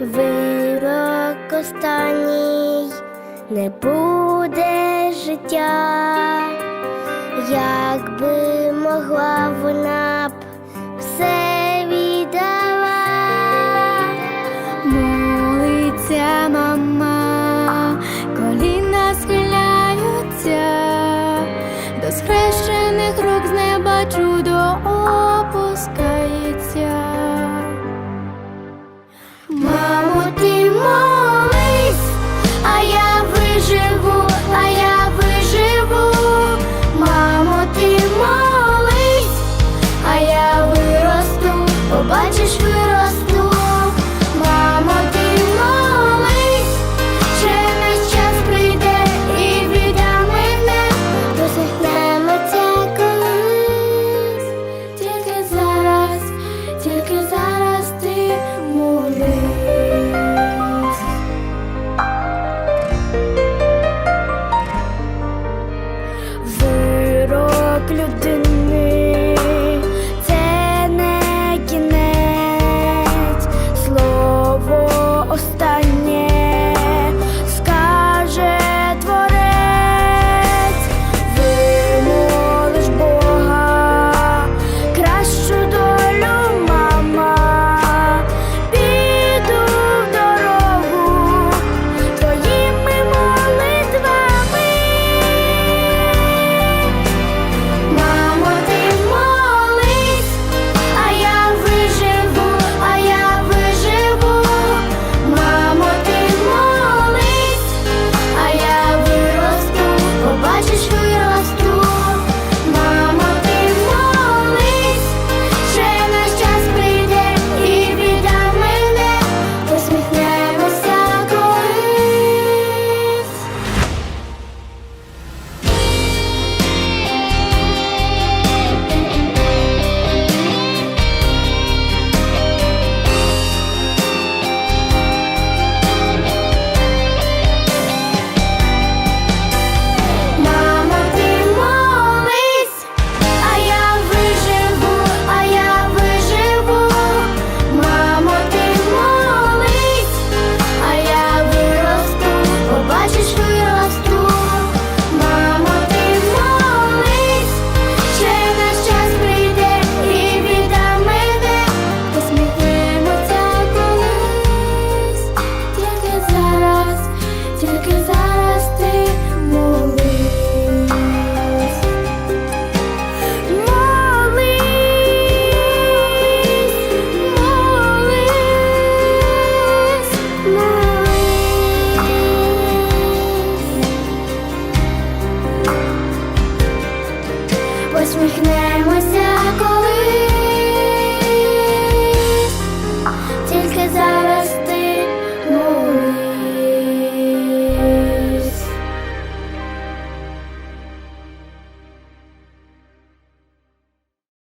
вирок останній не буде життя, як би могла вона. just ¡Oh está! усміхне.